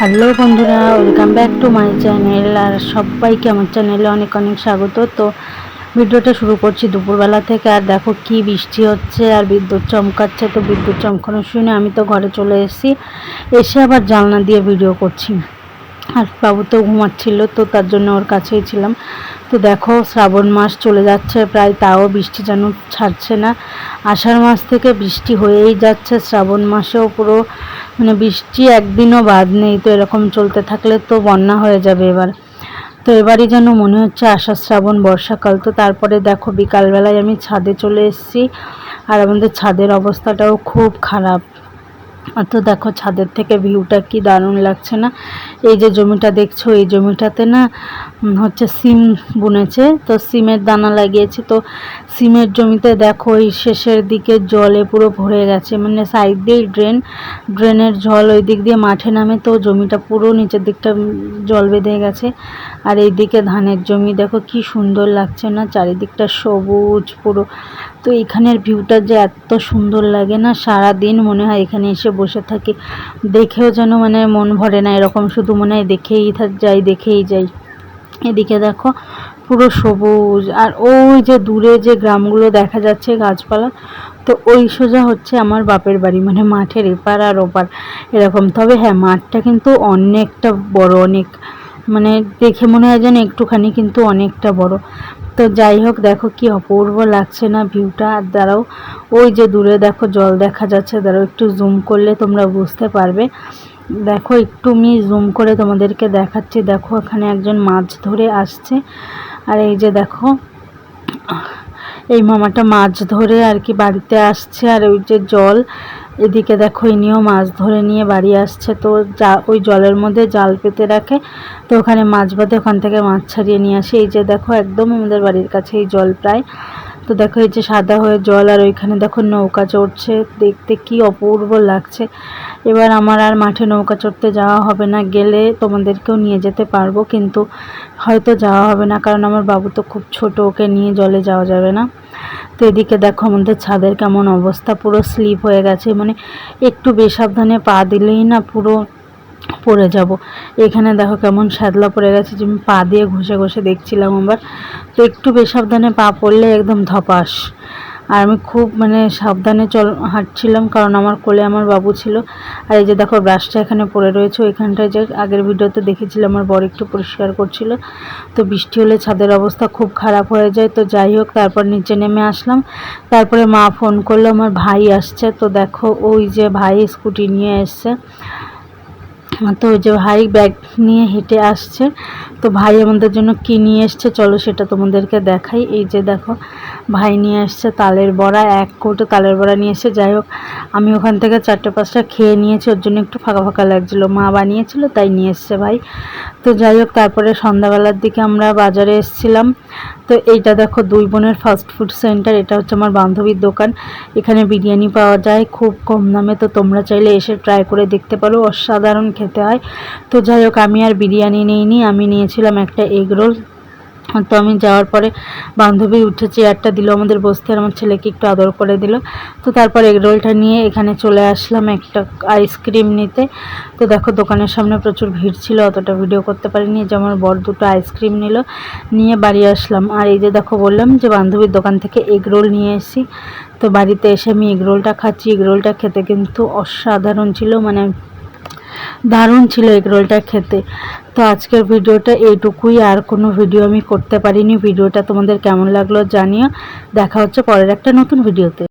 Hello বন্ধুরা, welcome back to my channel আর সবাইকে আমার চ্যানেলে অনেক অনেক স্বাগত। তো ভিডিওটা শুরু করছি দুপুরবেলা থেকে আর দেখো কি বৃষ্টি হচ্ছে আর বিদ্যুৎ চমকাচ্ছে। তো বিদ্যুৎ চমকানো শুনে আমি তো ঘরে চলে এসেছি, এসে আবার জানলা দিয়ে ভিডিও করছি। আর বাবু তো ঘুমাচ্ছিল, তো তার জন্য ওর কাছেই ছিলাম। তো দেখো, শ্রাবণ মাস চলে যাচ্ছে, প্রায় তাও বৃষ্টি যেন ছাড়ছে না। আষাঢ় মাস থেকে বৃষ্টি হয়েই যাচ্ছে, শ্রাবণ মাসেও পুরো মানে বৃষ্টি একদিনও বাদ নেই, তো এরকম চলতে থাকলে তো বন্যা হয়ে যাবে এবার। তো এবারই যেন মনে হচ্ছে আষাঢ় শ্রাবণ বর্ষাকাল, তো তারপরে দেখো বিকালবেলায় আমি ছাদে চলে এসেছি, আর আমাদের ছাদের অবস্থাটাও খুব খারাপ। তো দেখো ছাদের থেকে ভিউটা কি দারুণ লাগছে না? এই যে জমিটা দেখছ, এই জমিটাতে না হচ্ছে সিম বুনেছে। তো সিমের দানা লাগিয়েছে। তো সিমের জমিতে দেখো, এই শেষের দিকে জলে পুরো ভরে গেছে। মানে সাইড দিয়ে ড্রেন ড্রেনের জল ওই দিক দিয়ে মাঠে নামে। তো জমিটা পুরো নিচের দিকটা জল বেঁধে গেছে। আর এই দিকে ধানের জমি, দেখো কি সুন্দর লাগছে না? চারিদিকটা সবুজ পুরো। তো এখানের ভিউটা যে এত সুন্দর লাগে না সারা দিন মনে হয় এখানে এসে বসে থাকি। দেখেও যেন মানে মন ভরে না, এরকম শুধু মনে হয় দেখেই থাক যাই, দেখেই যাই। এদিকে দেখো, পুরো সবুজ। আর ওই যে দূরে যে গ্রামগুলো দেখা যাচ্ছে গাছপালা, তো ওই সোজা হচ্ছে আমার বাপের বাড়ি মানে মাঠের এপার আর ওপার। এরকম। তবে হ্যাঁ মাঠটা কিন্তু অনেকটা বড়, অনেক মানে দেখে মনে হয় যেন একটুখানি কিন্তু অনেকটা বড়। তো যাই হোক, দেখো কি অপূর্ব লাগছে না ভিউটা আর দাঁড়াও, ওই যে দূরে দেখো জল দেখা যাচ্ছে। দাঁড়াও, একটু জুম করলে তোমরা বুঝতে পারবে। দেখো, একটু আমি জুম করে তোমাদেরকে দেখাচ্ছি। দেখো, এখানে একজন মাছ ধরে আসছে। আর এই যে দেখো, এই মামাটা মাছ ধরে আর কি বাড়িতে আসছে। আর ওই যে জল এদিকে দেখো ইনিও মাছ ধরে নিয়ে বাড়ি আসছে, তো যা, ওই জলের মধ্যে জাল পেতে রাখে, তো ওখানে মাছ বাঁধে ওখান থেকে মাছ ছাড়িয়ে নিয়ে আসে। এই যে দেখো একদম আমাদের বাড়ির কাছে এই জল প্রায়। তো দেখো এই যে সাদা হয়ে জল, আর ওইখানে দেখো নৌকা চড়ছে, দেখতে কি অপূর্ব লাগছে। এবার আমার আর মাঠে নৌকা চড়তে যাওয়া হবে না, গেলে তোমাদেরকেও নিয়ে যেতে পারব, কিন্তু হয়তো যাওয়া হবে না, কারণ আমার বাবু তো খুব ছোট, ওকে নিয়ে জলে যাওয়া যাবে না। তো এদিকে দেখো আমাদের ছাদের কেমন অবস্থা, পুরো স্লিপ হয়ে গেছে মানে একটু বেসাবধানে পা দিলেই না পুরো পড়ে যাব। এখানে দেখো কেমন শ্যাদলা পড়ে গেছে, যে পা দিয়ে ঘষে ঘষে দেখছিলাম আবার। তো একটু বেসাবধানে পা পড়লে একদম ধপাস। আর আমি খুব মানে সাবধানে চল, হাঁটছিলাম কারণ আমার কোলে আমার বাবু ছিল। আর এই যে দেখো ব্রাশটা এখানে পড়ে রয়েছে, ওইখানটায় যে আগের ভিডিওতে দেখেছিলাম আমার বর একটু পরিষ্কার করছিল। তো বৃষ্টি হলে ছাদের অবস্থা খুব খারাপ হয়ে যায়। তো যাই হোক, তারপর নিচে নেমে আসলাম। তারপরে মা ফোন করল, আমার ভাই আসছে। তো দেখো, ওই যে ভাই স্কুটি নিয়ে এসছে। তো ওই যে ভাই ব্যাগ নিয়ে হেঁটে আসছে। তো ভাই আমাদের জন্য কি নিয়ে এসছে চলো সেটা তোমাদেরকে দেখাই। এই যে দেখো, ভাই নিয়ে এসছে তালের বড়া, এক কৌটো তালের বড়া নিয়ে এসে যাই হোক, আমি ওখান থেকে চারটে পাঁচটা খেয়ে নিয়েছি, ওর জন্য একটু ফাঁকা ফাঁকা লাগছিল। মা বানিয়েছিল, তাই নিয়ে এসছে ভাই। তো যাই হোক, তারপরে সন্ধ্যাবেলার দিকে আমরা বাজারে এসেছিলাম। তো এইটা দেখো, দুই বোনের ফাস্ট ফুড সেন্টার এটা হচ্ছে আমার বান্ধবীর দোকান। এখানে বিরিয়ানি পাওয়া যায় খুব কম দামে। তো তোমরা চাইলে এসে ট্রাই করে দেখতে পারো। অসাধারণ খেতে। হয়। তো যাই হোক, আমি আর বিরিয়ানি নিইনি, আমি নিয়েছিলাম একটা এগ রোল। তো আমি যাওয়ার পরে বান্ধবী উঠে চেয়ারটা দিল আমাদের বসতে, আর আমার ছেলেকে একটু আদর করে দিল। তো তারপর এগ রোলটা নিয়ে এখানে চলে আসলাম একটা আইসক্রিম নিতে। তো দেখো, দোকানের সামনে প্রচুর ভিড় ছিল, অতটা ভিডিও করতে পারিনি, যে আমার বর দুটো আইসক্রিম নিল, নিয়ে বাড়ি আসলাম। আর এই যে দেখো, বললাম যে বান্ধবীর দোকান থেকে এগ রোল নিয়ে এসেছি। তো বাড়িতে এসে আমি এগ রোলটা খাচ্ছি। এগ রোলটা খেতে কিন্তু অসাধারণ ছিল মানে দারুণ ছিল এগ রোলটা খেতে। তো আজকের ভিডিওটা এইটুকুই। আর কোনো ভিডিও আমি করতে পারিনি। ভিডিওটা তোমাদের কেমন লাগল জানিও। দেখা হচ্ছে পরের একটা নতুন ভিডিওতে